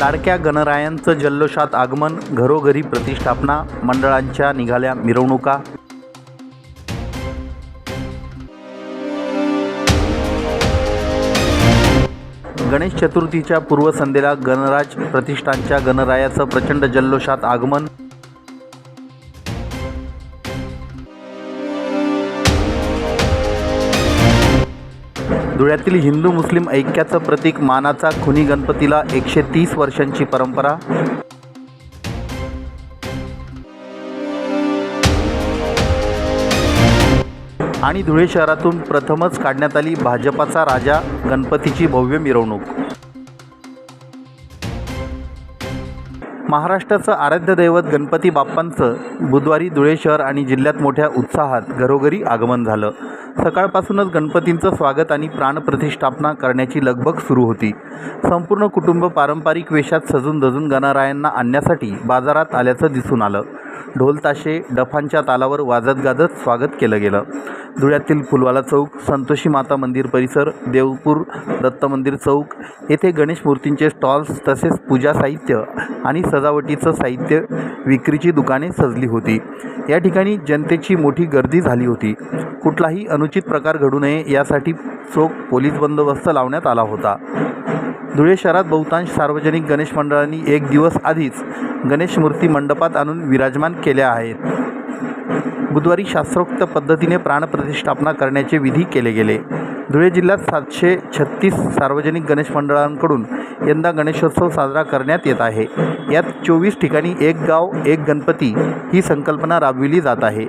लाडक्या गणरायांचं जल्लोषात आगमन घरोघरी प्रतिष्ठापना मंडळांच्या निघाल्या मिरवणुका. गणेश चतुर्थीच्या पूर्वसंध्येला गणराज प्रतिष्ठानच्या गणरायाचं प्रचंड जल्लोषात आगमन. धुळ्यातील हिंदू मुस्लिम ऐक्याचं प्रतीक मानाचा खुनी गणपतीला एकशे तीस वर्षांची परंपरा. आणि धुळे शहरातून प्रथमच काढण्यात आली भाजपाचा राजा गणपतीची भव्य मिरवणूक. महाराष्ट्राचं आराध्य दैवत गणपती बाप्पांचं बुधवारी धुळे शहर आणि जिल्ह्यात मोठ्या उत्साहात घरोघरी आगमन झालं. सकाळपासूनच गणपतींचं स्वागत आणि प्राणप्रतिष्ठापना करण्याची लगबग सुरू होती. संपूर्ण कुटुंब पारंपरिक वेशात सजून धजून गणरायांना आणण्यासाठी बाजारात आल्याचं दिसून आलं. ढोलताशे डफांच्या तालावर वाजत गाजत स्वागत केलं गेलं. धुळ्यातील फुलवाला चौक संतोषी माता मंदिर परिसर देवपूर दत्त मंदिर चौक येथे गणेश मूर्तींचे स्टॉल्स तसेच पूजा साहित्य आणि सजावटीचं साहित्य विक्रीची दुकाने सजली होती. या ठिकाणी जनतेची मोठी गर्दी झाली होती. कुठलाही अनुचित प्रकार घडू नये यासाठी चोख पोलीस बंदोबस्त लावण्यात आला होता. धुळे शहरात बहुतांश सार्वजनिक गणेश मंडळांनी एक दिवस आधीच गणेश मूर्ती मंडपात आणून विराजमान केल्या आहेत. बुधवारी शास्त्रोक्त पद्धतीने प्राणप्रतिष्ठापना करण्याचे विधी केले गेले. धुळे जिल्ह्यात सातशे छत्तीस सार्वजनिक गणेश मंडळांकडून यंदा गणेशोत्सव साजरा करण्यात येत आहे. यात चोवीस ठिकाणी एक गाव एक गणपती ही संकल्पना राबविली जात आहे.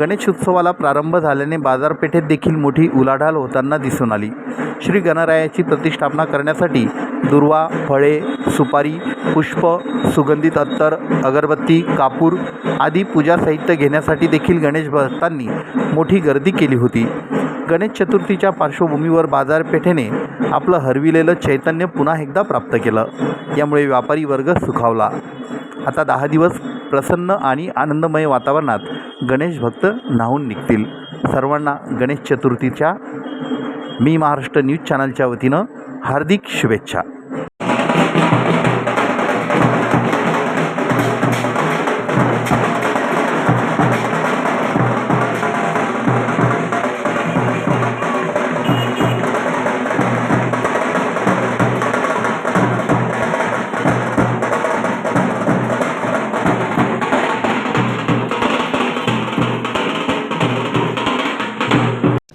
गणेशोत्सवाला प्रारंभ झाल्याने बाजारपेठेत देखील मोठी उलाढाल होताना दिसून आली. श्री गणरायाची प्रतिष्ठापना करण्यासाठी दुर्वा फळे सुपारी पुष्प सुगंधित अत्तर अगरबत्ती कापूर आदी पूजा साहित्य घेण्यासाठी देखील गणेश भक्तांनी मोठी गर्दी केली होती. गणेश चतुर्थीच्या पार्श्वभूमीवर बाजारपेठेने आपलं हरविलेलं चैतन्य पुन्हा एकदा प्राप्त केलं. यामुळे व्यापारी वर्ग सुखावला. आता दहा दिवस प्रसन्न आणि आनंदमय वातावरणात गणेश भक्त न्हावून निघतील. सर्वांना गणेश चतुर्थीच्या मी महाराष्ट्र न्यूज चॅनलच्या वतीनं हार्दिक शुभेच्छा.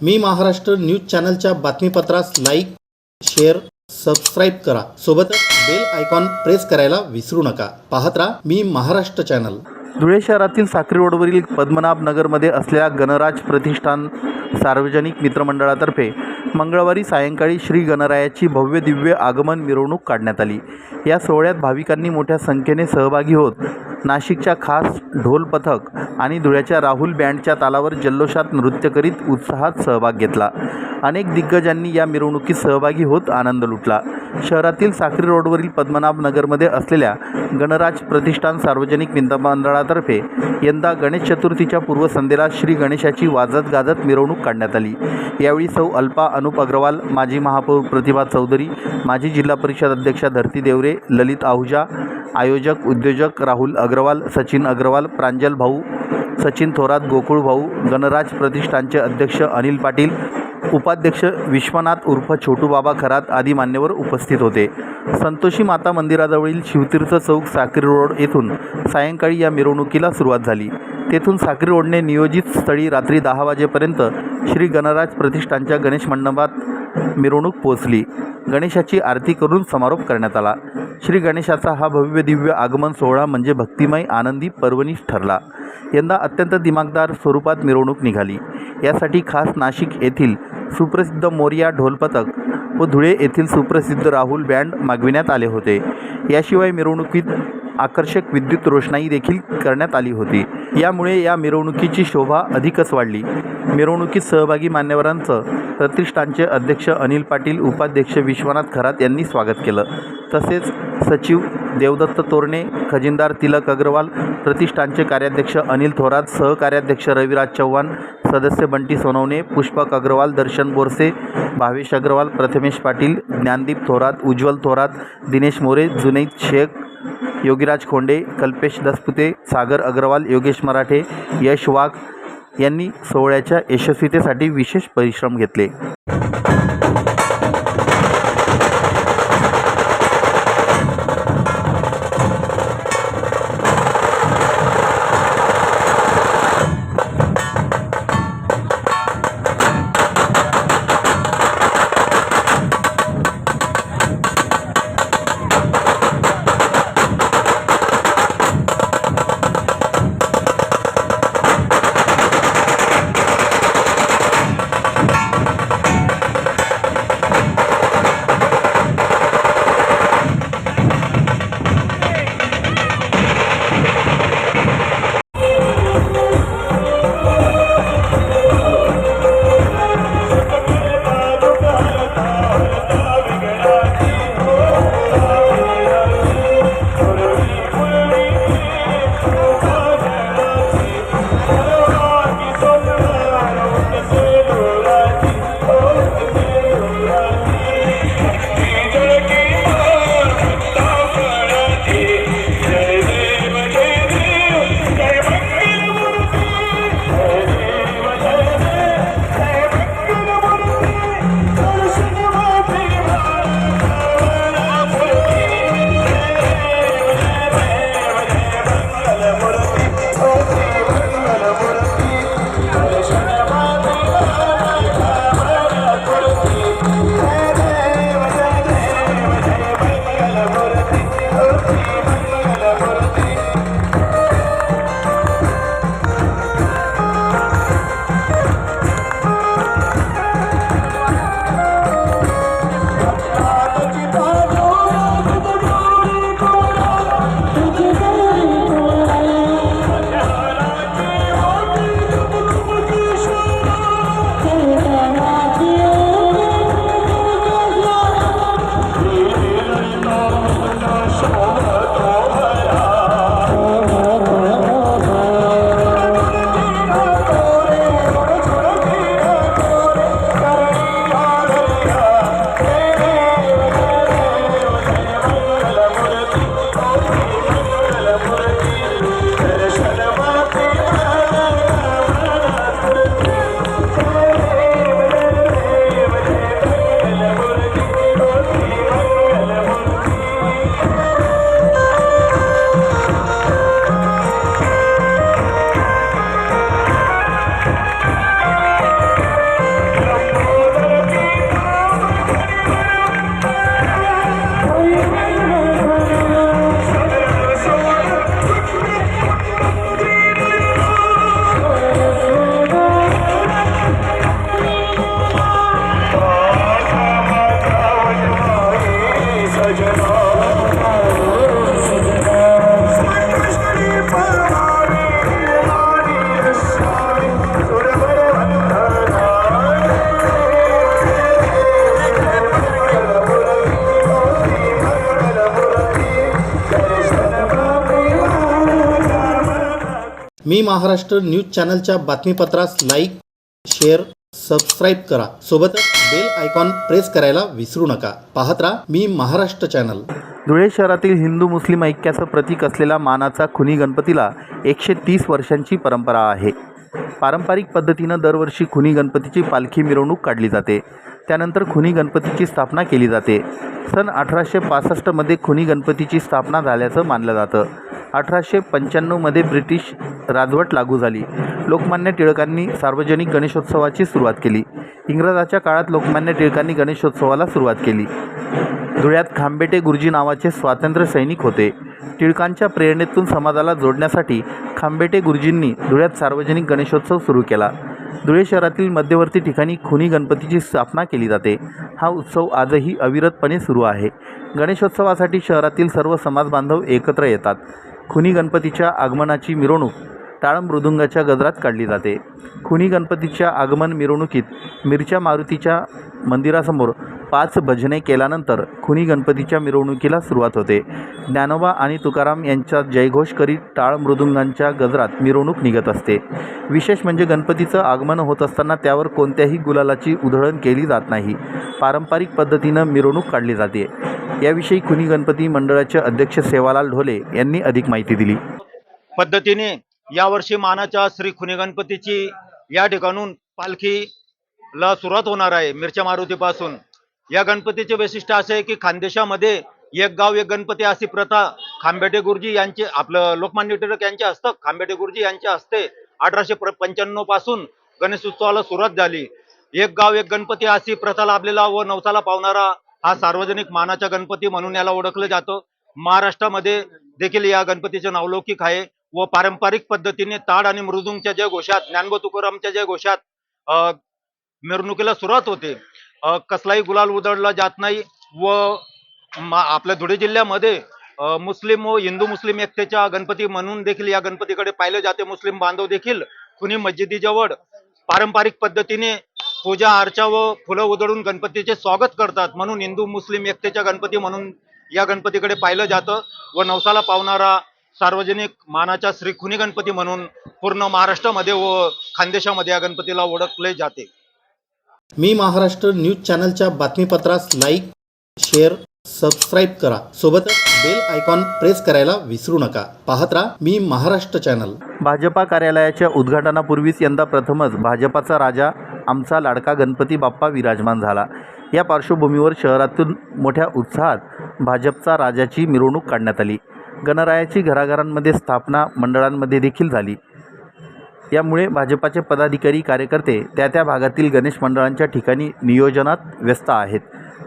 मी महाराष्ट्र न्यूज चॅनलच्या बातमीपत्रास लाईक शेअर सबस्क्राईब करा. सोबतच बेल आयकॉन प्रेस करायला विसरू नका. पाहत राहा मी महाराष्ट्र चॅनल. धुळे शहरातील साक्री रोडवरील पद्मनाभ नगरमध्ये असलेल्या गणराज प्रतिष्ठान सार्वजनिक मित्रमंडळातर्फे मंगळवारी सायंकाळी श्री गणरायाची भव्य दिव्य आगमन मिरवणूक काढण्यात आली. या सोहळ्यात भाविकांनी मोठ्या संख्येने सहभागी होत नाशिकच्या खास ढोल पथक आणि धुळ्याच्या राहुल बँडच्या तालावर जल्लोषात नृत्य करीत उत्साहात सहभाग घेतला. अनेक दिग्गजांनी या मिरवणुकीत सहभागी होत आनंद लुटला. शहरातील साखरी रोडवरील पद्मनाभ नगरमध्ये असलेल्या गणराज प्रतिष्ठान सार्वजनिक मित्रमंडळातर्फे यंदा गणेश चतुर्थीच्या पूर्वसंध्येला श्री गणेशाची वाजत गाजत मिरवणूक काढण्यात आली. यावेळी सौ अल्पा अनुप अग्रवाल माजी महापौर प्रतिभा चौधरी माजी जिल्हा परिषद अध्यक्षा धरती देवरे ललित आहुजा आयोजक उद्योजक राहुल अग्रवाल सचिन अग्रवाल प्रांजल भाऊ सचिन थोरात गोकुळ भाऊ गणराज प्रतिष्ठानचे अध्यक्ष अनिल पाटील उपाध्यक्ष विश्वनाथ उर्फ छोटू बाबा खरात आदी मान्यवर उपस्थित होते. संतोषी माता मंदिराजवळील शिवतीर्थ चौक साक्री रोड येथून सायंकाळी या मिरवणुकीला सुरुवात झाली. तेथून साक्री रोडने नियोजित स्थळी रात्री दहा वाजेपर्यंत श्री गणराज प्रतिष्ठानच्या गणेश मंडपात मिरवणूक पोहोचली. गणेशाची आरती करून समारोप करण्यात आला. श्री गणेशाचा हा भव्य दिव्य आगमन सोहळा म्हणजे भक्तिमय आनंदी पर्वणीच ठरला. यंदा अत्यंत दिमागदार स्वरूपात मिरवणूक निघाली. यासाठी खास नाशिक येथील सुप्रसिद्ध मोरिया ढोलपथक व धुळे येथील सुप्रसिद्ध राहुल बँड मागविण्यात आले होते. याशिवाय मिरवणुकीत आकर्षक विद्युत रोषणाई देखील करण्यात आली होती. यामुळे या मिरवणुकीची शोभा अधिकच वाढली. मिरवणुकीत सहभागी मान्यवरांचं प्रतिष्ठानचे अध्यक्ष अनिल पाटील उपाध्यक्ष विश्वनाथ खरात यांनी स्वागत केलं. तसेच सचिव देवदत्त तोरणे खजिनदार तिलक अग्रवाल प्रतिष्ठानचे कार्याध्यक्ष अनिल थोरात सहकार्याध्यक्ष रविराज चव्हाण सदस्य बंटी सोनवणे पुष्पक अग्रवाल दर्शन बोरसे भावेश अग्रवाल प्रथमेश पाटील ज्ञानदीप थोरात उज्ज्वल थोरात दिनेश मोरे जुनैद शेख योगीराज खोंडे कल्पेश दसपुते सागर अग्रवाल योगेश मराठे यश वाघ यांनी सोहळ्याच्या यशस्वीतेसाठी विशेष परिश्रम घेतले. मी महाराष्ट्र न्यूज चॅनलच्या बातमीपत्रास लाईक शेअर सबस्क्राईब करा. सोबतच बेल आयकॉन प्रेस करायला विसरू नका. पाहत राहा मी महाराष्ट्र चॅनल. धुळे शहरातील हिंदू मुस्लिम ऐक्याचं प्रतीक असलेला मानाचा खुनी गणपतीला एकशे तीस वर्षांची परंपरा आहे. पारंपरिक पद्धतीनं दरवर्षी खुनी गणपतीची पालखी मिरवणूक काढली जाते. त्यानंतर खुनी गणपतीची स्थापना केली जाते. सन अठराशे पासष्टमध्ये खुनी गणपतीची स्थापना झाल्याचं मानलं जातं. अठराशे पंच्याण्णवमध्ये ब्रिटिश राजवट लागू झाली. लोकमान्य टिळकांनी सार्वजनिक गणेशोत्सवाची सुरुवात केली. इंग्रजाच्या काळात लोकमान्य टिळकांनी गणेशोत्सवाला सुरुवात केली. धुळ्यात खांबेटे गुरुजी नावाचे स्वातंत्र्य सैनिक होते. टिळकांच्या प्रेरणेतून समाजाला जोडण्यासाठी खांबेटे गुरुजींनी धुळ्यात सार्वजनिक गणेशोत्सव सुरू केला. धुळे शहरातील मध्यवर्ती ठिकाणी खुनी गणपतीची स्थापना केली जाते. हा उत्सव आजही अविरतपणे सुरू आहे. गणेशोत्सवासाठी शहरातील सर्व समाजबांधव एकत्र येतात. खुनी गणपतीच्या आगमनाची मिरवणूक टाळ मृदुंगाच्या गजरात काढली जाते. खुनी गणपतीच्या आगमन मिरवणुकीत मिरच्या मारुतीच्या मंदिरासमोर पाच भजने केल्यानंतर खुनी गणपतीच्या मिरवणुकीला सुरुवात होते. ज्ञानोबा आणि तुकाराम यांचा जयघोष करीत टाळ मृदुंगांच्या गजरात मिरवणूक निघत असते. विशेष म्हणजे गणपतीचं आगमन होत असताना त्यावर कोणत्याही गुलालाची उधळण केली जात नाही. पारंपरिक पद्धतीनं मिरवणूक काढली जाते. याविषयी खुनी गणपती मंडळाचे अध्यक्ष सेवालाल ढोले यांनी अधिक माहिती दिली. पद्धतीने यावर्षी मानाच्या श्री खुनी गणपतीची या ठिकाणून पालखीला सुरुवात होणार आहे मिरच्या मारुतीपासून. या गणपतीचे वैशिष्ट्य असे आहे की खानदेशामध्ये एक गाव एक गणपती अशी प्रथा खांबेटे गुरुजी यांचे आपलं लोकमान्य टिळक यांचे हस्तक खांबेटे गुरुजी यांच्या हस्ते अठराशे पंच्याण्णवपासून गणेश उत्सवाला सुरुवात झाली. एक गाव एक गणपती अशी प्रथा लाभलेला व नवसाला पावणारा हा सार्वजनिक मानाचा गणपती म्हणून याला ओळखलं जातं. महाराष्ट्रामध्ये देखील या गणपतीचे नावलौकिक आहे व पारंपरिक पद्धतीने ताड आणि मृदुंगच्या जय घोषात ज्ञानबो तुकारामच्या जय घोषात मिरवणुकीला सुरुवात होते. कसलाही गुलाल उधळला जात नाही व मा- आपल्या धुळे जिल्ह्यामध्ये मुस्लिम व हिंदू मुस्लिम एकतेच्या गणपती म्हणून देखील या गणपतीकडे पाहिले जाते. मुस्लिम बांधव देखील कुणी मस्जिदीजवळ पारंपरिक पद्धतीने पूजा अर्चा व फुलं उधळून गणपतीचे स्वागत करतात म्हणून हिंदू मुस्लिम एकतेच्या गणपती म्हणून या गणपतीकडे पाहिलं जातं व नवसाला पावणारा सार्वजनिक मानाच्या श्री खुनी गणपती म्हणून पूर्ण महाराष्ट्रामध्ये व खानदेशामध्ये या गणपतीला ओळखले जाते. मी महाराष्ट्र न्यूज चॅनलच्या बातमीपत्रास लाईक शेअर सबस्क्राईब करा. सोबतच बेल आयकॉन प्रेस करायला विसरू नका. पाहत राहा मी महाराष्ट्र चॅनल. भाजपा कार्यालयाच्या उद्घाटनापूर्वीच यंदा प्रथमच भाजपाचा राजा आमचा लाडका गणपती बाप्पा विराजमान झाला. या पार्श्वभूमीवर शहरातून मोठ्या उत्साहात भाजपचा राजाची मिरवणूक काढण्यात आली. गणरायाची घराघरांमध्ये स्थापना मंडळांमध्ये देखील झाली. यामुळे भाजपाचे पदाधिकारी कार्यकर्ते त्या त्या भागातील गणेश मंडळांच्या ठिकाणी नियोजनात व्यस्त आहेत.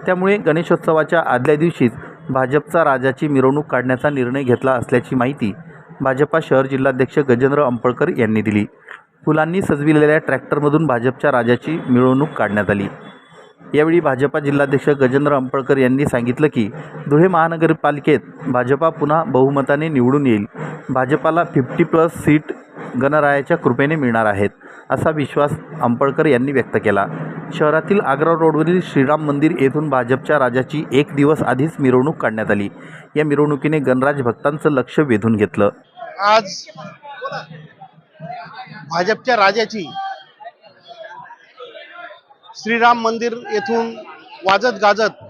त्यामुळे गणेशोत्सवाच्या आदल्या दिवशीच भाजपचा राजाची मिरवणूक काढण्याचा निर्णय घेतला असल्याची माहिती भाजपा शहर जिल्हाध्यक्ष गजेंद्र अंपळकर यांनी दिली. फुलांनी सजविलेल्या ट्रॅक्टरमधून भाजपच्या राजाची मिरवणूक काढण्यात आली. यावेळी भाजपा जिल्हाध्यक्ष गजेंद्र अंपळकर यांनी सांगितलं की धुळे महानगरपालिकेत भाजपा पुन्हा बहुमताने निवडून येईल. भाजपाला फिफ्टी प्लस सीट गणरायाच्या कृपेने मिळणार आहेत असा विश्वास अंपळकर यांनी व्यक्त केला. शहरातील आग्रा रोडवरील श्रीराम मंदिर येथून भाजपच्या राजाची एक दिवस आधीच मिरवणूक काढण्यात आली. या मिरवणुकीने गणराज भक्तांचं लक्ष वेधून घेतलं. आज भाजपच्या राजाची श्रीराम मंदिर येथून वाजत गाजत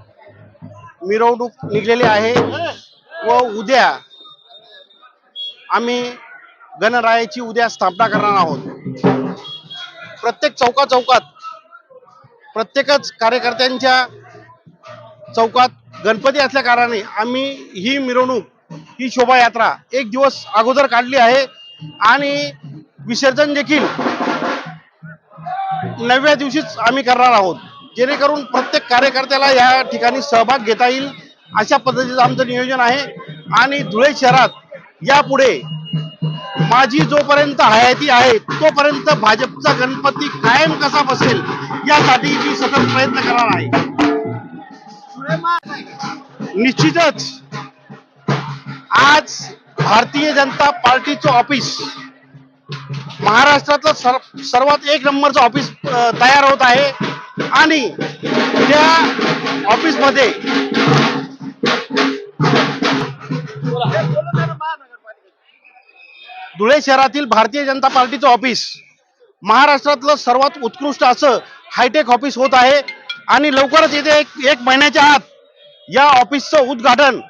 मिरवणूक निघलेली आहे व उद्या आम्ही गणरायाची उद्या स्थापना करणार आहोत. प्रत्येक चौका चौकात प्रत्येकच कार्यकर्त्यांच्या चौकात गणपती असल्या कारणाने आम्ही ही मिरवणूक ही शोभायात्रा एक दिवस अगोदर काढली आहे. आणि विसर्जन देखील नवव्या दिवशीच आम्ही करणार आहोत. जेणेकरून प्रत्येक कार्यकर्त्याला या ठिकाणी सहभाग घेता येईल अशा पद्धतीचं आमचं नियोजन आहे. आणि धुळे शहरात यापुढे माझी जोपर्यंत हयाती आहे तोपर्यंत भाजपचा गणपती कायम कसा बसेल यासाठी मी सतत प्रयत्न करणार आहे. निश्चितच आज भारतीय जनता पार्टीचं ऑफिस महाराष्ट्रातलं सर, सर्वात एक नंबरचं ऑफिस तयार होत आहे. आणि त्या ऑफिसमध्ये धुळे शहरातील भारतीय जनता पार्टीचं ऑफिस. महाराष्ट्रातलं सर्वात उत्कृष्ट असं हायटेक ऑफिस होत आहे. आणि लवकरच येथे एक एक महिन्याच्या आत या ऑफिसचं उद्घाटन.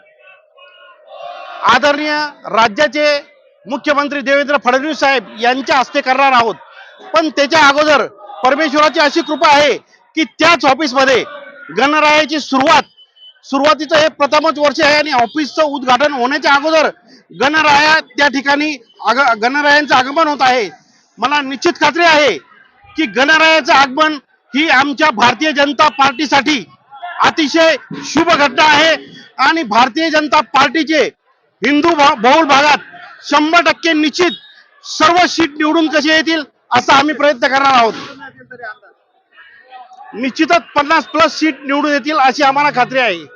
आदरणीय राज्याचे मुख्यमंत्री देवेंद्र फडणवीस साहेब यांच्या हस्ते करणार आहोत. पण त्याच्या अगोदर परमेश्वराची अशी कृपा आहे की त्याच ऑफिसमध्ये गणरायाची सुरुवात सुरुवातीचं हे प्रथमच वर्ष आहे आणि ऑफिसचं उद्घाटन होण्याच्या अगोदर गणराया त्या ठिकाणी आग गणरायांचं आगमन होत आहे. मला निश्चित खात्री आहे की गणरायाचं आगमन ही आमच्या भारतीय जनता पार्टीसाठी अतिशय शुभ घटना आहे आणि भारतीय जनता पार्टीचे हिंदू भा- बहुल भागात शंभर टक्के निश्चित सर्व सीट निवडून कसे येतील असा आम्ही प्रयत्न करणार आहोत. निश्चितच पन्नास प्लस सीट निवडून येतील अशी आम्हाला खात्री आहे.